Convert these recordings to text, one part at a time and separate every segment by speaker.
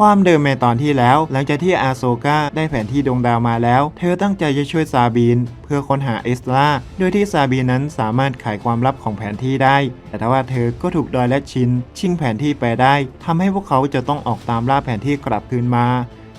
Speaker 1: ความเดิมในตอนที่แล้ว หลังจากที่อาโซกาได้แผนที่ดวงดาวมาแล้ว เธอตั้งใจจะช่วยซาบีน เพื่อค้นหาเอสลาโดยที่ซาบีนนั้นสามารถไขความลับของแผนที่ได้ แต่ทว่าเธอก็ถูกดอยและชิน ชิงแผนที่ไปได้ทำให้พวกเขาจะต้องออกตามล่าแผนที่กลับคืนมา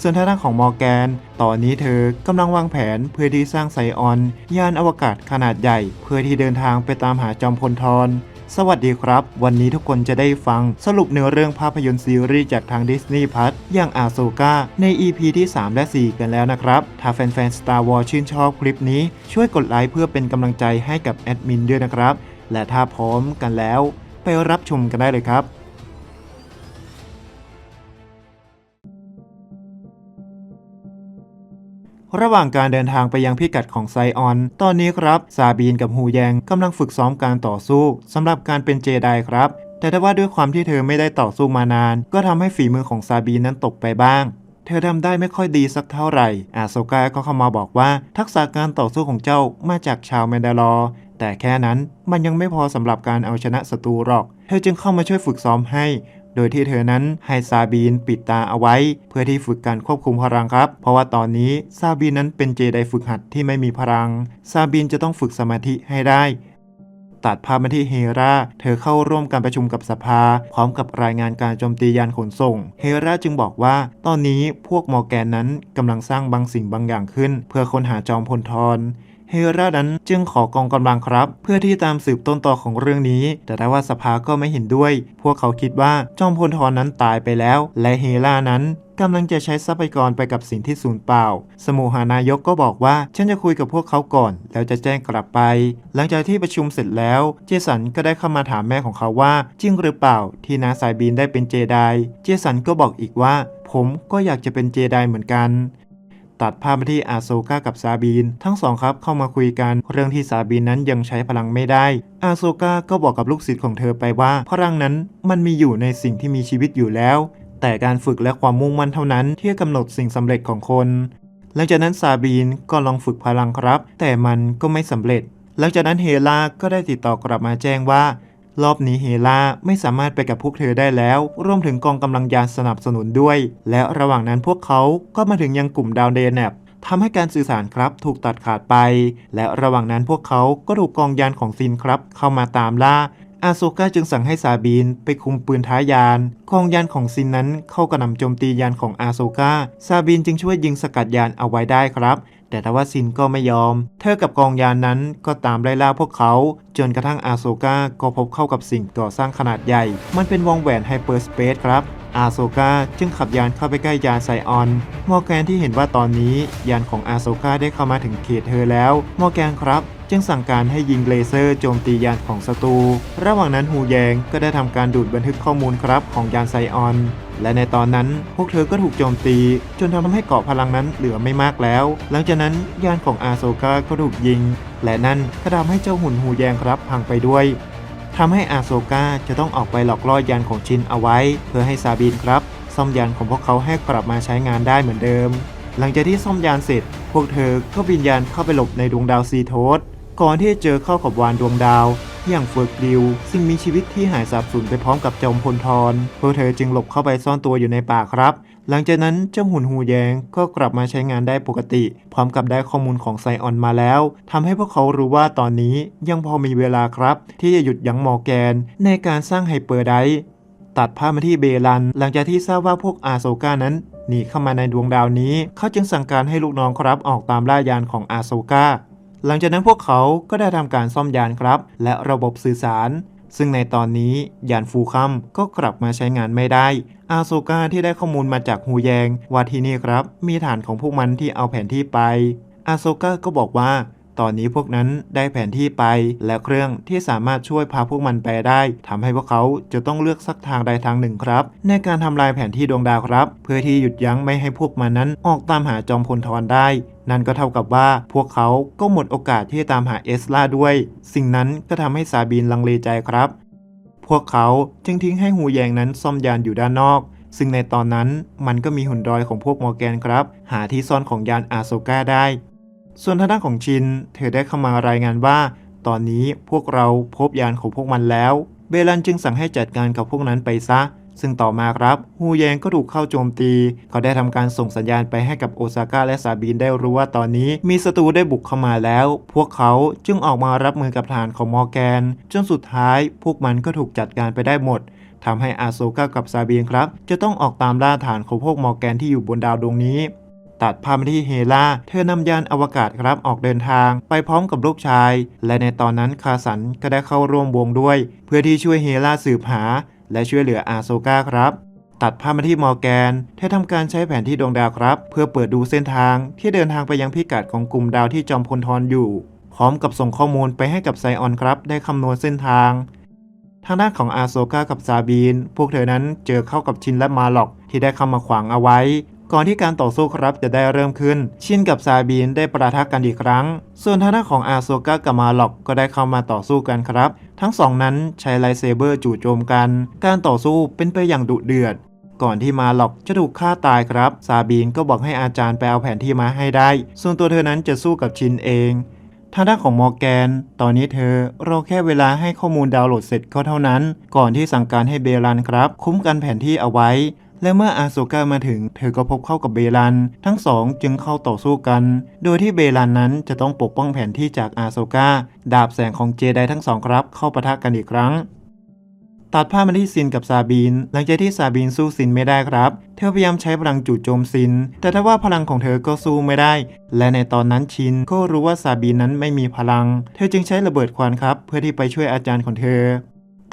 Speaker 1: ส่วนทางด้านของมอร์แกน ตอนนี้เธอกำลังวางแผนเพื่อที่สร้างไซออน ยานอวกาศขนาดใหญ่ เพื่อที่เดินทางไปตามหาจอมพลทร สวัสดีครับ วันนี้ทุกคนจะได้ฟังสรุปเนื้อเรื่องภาพยนตร์ซีรีส์จากทางดิสนีย์พัทอย่างอาโซกาใน EP ที่ 3 และ 4 กันแล้วนะครับ ถ้าแฟนๆ Star Wars ชื่นชอบคลิปนี้ ช่วยกดไลค์เพื่อเป็นกำลังใจให้กับแอดมินด้วยนะครับ และถ้าพร้อมกันแล้ว ไปรับชมกันได้เลยครับ ระหว่างการเดินทางไปยังพิกัดของไซออน ตอนนี้ครับ ซาบีนกับฮูแยงกำลังฝึกซ้อมการต่อสู้สำหรับการเป็นเจไดครับ แต่ถ้าว่าด้วยความที่เธอไม่ได้ต่อสู้มานาน ก็ทำให้ฝีมือของซาบีนนั้นตกไปบ้าง เธอทำได้ไม่ค่อยดีสักเท่าไหร่ อาโซกาก็เข้ามาบอกว่า ทักษะการต่อสู้ของเจ้ามาจากชาวแมนดาลอร์แต่แค่นั้นมันยังไม่พอสำหรับการเอาชนะศัตรูหรอก เธอจึงเข้ามาช่วยฝึกซ้อมให้ โดยที่เธอนั้นให้ซาบีนปิดตาเอาไว้ เพื่อที่ฝึกการควบคุมพลังครับ เพราะว่าตอนนี้ซาบีนนั้นเป็นเจไดฝึกหัดที่ไม่มีพลัง ซาบีนจะต้องฝึกสมาธิให้ได้ตัดภาพมาที่เฮราเธอเข้าร่วมการประชุมกับสภา พร้อมกับรายงานการโจมตียานขนส่ง เฮราจึงบอกว่า ตอนนี้พวกมอร์แกนนั้นกำลังสร้างบางสิ่งบางอย่างขึ้น เพื่อค้นหาจอมพลทร เฮรานั้นจึงขอกองกำลังครับ เพื่อที่ตามสืบต้นต่อของเรื่องนี้ แต่ถ้ว่าสภาก็ไม่เห็นด้วย พวกเขาคิดว่าจอมพลทรนั้นตายไปแล้ว และเฮรานั้นกำลังจะใช้ทรัพยากรไปกับสิ่งที่สูญเปล่า สมุหานายกก็บอกว่า ฉันจะคุยกับพวกเขาก่อน แล้วจะแจ้งกลับไป หลังจากที่ประชุมเสร็จแล้ว เจสันก็ได้เข้ามาถามแม่ของเขาว่า จริงหรือเปล่า ที่นาสายบีนได้เป็นเจได เจสันก็บอกอีกว่า ผมก็อยากจะเป็นเจไดเหมือนกัน ตัดภาพมาที่อาโซกากับซาบีน ทั้งสองครับเข้ามาคุยกันเรื่องที่ซาบีนนั้นยังใช้พลังไม่ได้ อาโซกาก็บอกกับลูกศิษย์ของเธอไปว่า พลังนั้นมันมีอยู่ในสิ่งที่มีชีวิตอยู่แล้ว แต่การฝึกและความมุ่งมั่นเท่านั้นที่กำหนดสิ่งสำเร็จของคนหลังจากนั้นซาบีนก็ลองฝึกพลังครับ แต่มันก็ไม่สำเร็จหลังจากนั้นเฮลาก็ได้ติดต่อกลับมาแจ้งว่า รอบนี้เฮลาไม่สามารถไปกับพวกเธอได้แล้ว รวมถึงกองกำลังยานสนับสนุนด้วย และระหว่างนั้นพวกเขาก็มาถึงยังกลุ่มดาวเดนแนบทำให้การสื่อสารครับถูกตัดขาดไป และระหว่างนั้นพวกเขาก็ถูกกองยานของซินครับ เข้ามาตามล่าอาโซกาจึงสั่งให้ซาบีนไปคุมปืนท้ายานกองยานของซินนั้นเข้ากระหน่ำโจมตียานของอาโซกาซาบีนจึงช่วยยิงสกัดยานเอาไว้ได้ครับ แต่ทว่าซินก็ไม่ยอม เธอกับกองยานนั้นก็ตามไล่ล่าพวกเขา จนกระทั่งอาโซกาก็พบเข้ากับสิ่งก่อสร้างขนาดใหญ่ มันเป็นวงแหวนไฮเปอร์สเปซครับ อาโซกาจึงขับยานเข้าไปใกล้ยานไซออน มอร์แกนที่เห็นว่าตอนนี้ ยานของอาโซกาได้เข้ามาถึงเขตเธอแล้ว มอร์แกนครับจึงสั่งการให้ยิงเลเซอร์โจมตียานของศัตรู ระหว่างนั้นฮูแยงก็ได้ทำการดูดบันทึกข้อมูลครับของยานไซออน และในตอนนั้นพวกเธอก็ถูกโจมตี จนทำให้เกาะพลังนั้นเหลือไม่มากแล้ว หลังจากนั้นยานของอาโซกาก็ถูกยิง และนั่นก็ทำให้เจ้าหุ่นฮูแยงครับพังไปด้วยทำให้อาโซกาจะต้องออกไปหลอกล่อยานของชินเอาไว้ เพื่อให้ซาบินครับซ่อมยานของพวกเขาให้กลับมาใช้งานได้เหมือนเดิม หลังจากที่ซ่อมยานเสร็จ พวกเธอก็บินยานเข้าไปหลบในดวงดาวซีโทสก่อนที่จะเจอเข้ากับวานดวงดาว อย่างฟิร์กริว ซึ่งมีชีวิตที่หายสาบสูญไปพร้อมกับจอมพลทรพวกเธอจึงหลบเข้าไปซ่อนตัวอยู่ในป่าครับ หลังจากนั้นเจ้าหุ่นหูแยงก็กลับมาใช้งานได้ปกติ พร้อมกับได้ข้อมูลของไซออนมาแล้วทำให้พวกเขารู้ว่าตอนนี้ยังพอมีเวลาครับ ที่จะหยุดยั้งมอแกน ในการสร้างไฮเปอร์ไดตัดภาพมาที่เบลัน หลังจากที่ทราบว่าพวกอาโซกานั้นหนีเข้ามาในดวงดาวนี้ เขาจึงสั่งการให้ลูกน้องครับออกตามล่ายานของอาโซกา หลังจากนั้นพวกเขาก็ได้ทำการซ่อมยานครับ และระบบสื่อสาร ซึ่งในตอนนี้ยานฟูคัมก็กลับมาใช้งานไม่ได้ อาโซกาที่ได้ข้อมูลมาจากฮูแยงว่าที่นี่ครับ มีฐานของพวกมันที่เอาแผนที่ไป อาโซกาก็บอกว่า ตอนนี้พวกนั้นได้แผนที่ไป และเครื่องที่สามารถช่วยพาพวกมันไปได้ทำให้พวกเขาจะต้องเลือกสักทางใดทางหนึ่งครับ ในการทำลายแผนที่ดวงดาวครับ เพื่อที่หยุดยั้งไม่ให้พวกมันนั้นออกตามหาจอมพลทรได้นั่นก็เท่ากับว่าพวกเขาก็หมดโอกาสที่จะตามหาเอสลาด้วย สิ่งนั้นก็ทำให้ซาบีนลังเลใจครับ พวกเขาจึงทิ้งให้หูแยงนั้นซ่อมยานอยู่ด้านนอก ซึ่งในตอนนั้นมันก็มีหุ่นรอยของพวกมอร์แกนครับ หาที่ซ่อนของยานอาโซกาได้ ส่วนทางด้านของชิน เธอได้เข้ามารายงานว่า ตอนนี้พวกเราพบยานของพวกมันแล้ว เบลันจึงสั่งให้จัดการกับพวกนั้นไปซะ ซึ่งต่อมาครับฮูแยงก็ถูกเข้าโจมตี เขาได้ทำการส่งสัญญาณไปให้กับโอซาก้าและซาบีนได้รู้ว่าตอนนี้มีศัตรูได้บุกเข้ามาแล้ว พวกเขาจึงออกมารับมือกับฐานของมอร์แกน จนสุดท้ายพวกมันก็ถูกจัดการไปได้หมดทำให้อาโซกากับซาบีนครับ จะต้องออกตามล่าฐานของพวกมอร์แกนที่อยู่บนดาวดวงนี้ ตัดภาพมาที่เฮล่า เธอนำยานอวกาศครับออกเดินทาง ไปพร้อมกับลูกชาย และในตอนนั้นคาสันก็ได้เข้าร่วมวงด้วย เพื่อที่ช่วยเฮล่าสืบหา และช่วยเหลืออาโซกาครับตัดภาพมาที่มอร์แกนเธอทำการใช้แผนที่ดวงดาวครับ เพื่อเปิดดูเส้นทางที่เดินทางไปยังพิกัดของกลุ่มดาวที่จอมพลทรอยู่ พร้อมกับส่งข้อมูลไปให้กับไซออนครับ ได้คำนวณเส้นทาง ทางด้านของอาโซกากับซาบีน พวกเธอนั้นเจอเข้ากับชินและมาล็อกที่ได้เข้ามาขวางเอาไว้ ก่อนที่การต่อสู้ครับจะได้เริ่มขึ้น ชินกับซาบีนได้ประทะกันอีกครั้ง ส่วนทางด้านของอาโซกากับมาล็อกก็ได้เข้ามาต่อสู้กันครับ ทั้งสองนั้นใช้ไลเซเบอร์จู่โจมกัน การต่อสู้เป็นไปอย่างดุเดือด ก่อนที่มาล็อกจะถูกฆ่าตายครับ ซาบีนก็บอกให้อาจารย์ไปเอาแผนที่มาให้ได้ ส่วนตัวเธอนั้นจะสู้กับชินเองทางด้านของมอร์แกน ตอนนี้เธอรอแค่เวลาให้ข้อมูลดาวน์โหลดเสร็จก็เท่านั้น ก่อนที่สั่งการให้เบรันครับ คุ้มกันแผนที่เอาไว้ และเมื่ออาโซกามาถึง เธอก็พบเข้ากับเบรัน ทั้งสองจึงเข้าต่อสู้กัน โดยที่เบรันนั้นจะต้องปกป้องแผนที่จากอาโซกาดาบแสงของเจไดทั้งสองครับ เข้าปะทะกันอีกครั้งตัดภาพมาที่ซินกับซาบีน หลังจากที่ซาบีนสู้ซินไม่ได้ครับ เธอพยายามใช้พลังจู่โจมซิน แต่ถ้าว่าพลังของเธอก็สู้ไม่ได้ และในตอนนั้นชินก็รู้ว่าซาบีนนั้นไม่มีพลัง เธอจึงใช้ระเบิดควันครับ เพื่อที่ไปช่วยอาจารย์ของเธอ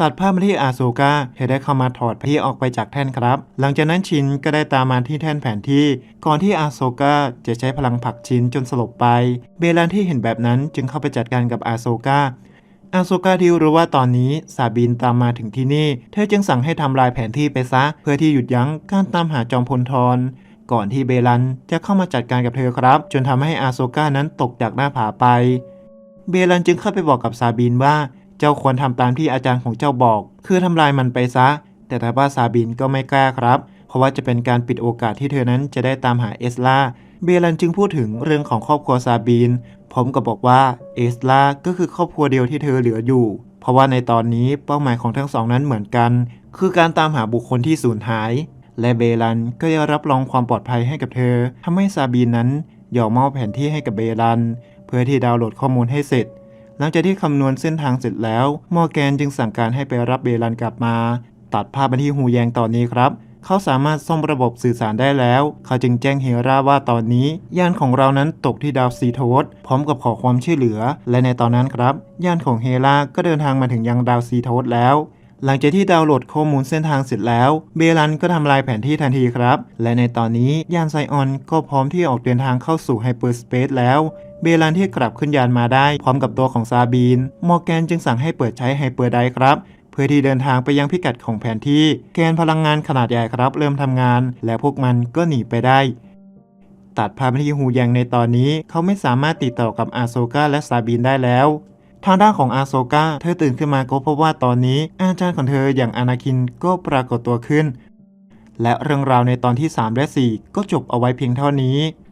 Speaker 1: ตัดภาพมาที่อาโซกาเธอได้เข้ามาถอดแผนที่ออกไปจากแท่นครับ หลังจากนั้นชินก็ได้ตามมาที่แท่นแผนที่ ก่อนที่อาโซกาจะใช้พลังผลักชินจนสลบไป เบลันที่เห็นแบบนั้นจึงเข้าไปจัดการกับอาโซกาอาโซกาที่รู้ว่าตอนนี้ซาบินตามมาถึงที่นี่ เธอจึงสั่งให้ทำลายแผนที่ไปซะ เพื่อที่หยุดยั้งการตามหาจอมพลทรก่อนที่เบลันจะเข้ามาจัดการกับเธอครับ จนทำให้อาโซกานั้นตกจากหน้าผาไป เบลันจึงเข้าไปบอกกับซาบินว่า เจ้าควรทำตามที่อาจารย์ของเจ้าบอก คือทำลายมันไปซะ แต่ถ้าว่าซาบินก็ไม่กล้าครับ เพราะว่าจะเป็นการปิดโอกาสที่เธอนั้นจะได้ตามหาเอสลาเบลันจึงพูดถึงเรื่องของครอบครัวซาบีนพร้อมกับบอกว่าเอสลาก็คือครอบครัวเดียวที่เธอเหลืออยู่ เพราะว่าในตอนนี้เป้าหมายของทั้งสองนั้นเหมือนกัน คือการตามหาบุคคลที่สูญหาย และเบลันก็ยังรับรองความปลอดภัยให้กับเธอทำให้ซาบีนนั้นยอมมอบแผนที่ให้กับเบลัน เพื่อที่ดาวน์โหลดข้อมูลให้เสร็จ หลังจากที่คำนวณเส้นทางเสร็จแล้ว มอร์แกนจึงสั่งการให้ไปรับเบลันกลับมา ตัดภาพมาที่ฮูแยงตอนนี้ครับ เขาสามารถซ่อมระบบสื่อสารได้แล้ว เขาจึงแจ้งเฮราว่าตอนนี้ยานของเรานั้นตกที่ดาวซีโทสพร้อมกับขอความช่วยเหลือ และในตอนนั้นครับยานของเฮราก็เดินทางมาถึงยังดาวซีโทสแล้วหลังจากที่ดาวน์โหลดข้อมูลเส้นทางเสร็จแล้ว เบลันก็ทำลายแผนที่ทันทีครับ และในตอนนี้ยานไซออนก็พร้อมที่ออกเดินทางเข้าสู่ไฮเปอร์สเปซแล้ว เบลันที่กลับขึ้นยานมาได้ พร้อมกับตัวของซาบีน มอร์แกนจึงสั่งให้เปิดใช้ไฮเปอร์ไดครับเพื่อที่เดินทางไปยังพิกัดของแผนที่ แกนพลังงานขนาดใหญ่ครับ เริ่มทำงาน และพวกมันก็หนีไปได้ ตัดภาพที่ฮูแยงในตอนนี้ เขาไม่สามารถติดต่อกับอาโซกาและซาบีนได้แล้ว ทางด้านของอาโซกาเธอตื่นขึ้นมาก็พบว่าตอนนี้ อาจารย์ของเธออย่างอนาคินก็ปรากฏตัวขึ้น และเรื่องราวในตอนที่ 3 และ 4 ก็จบเอาไว้เพียงเท่านี้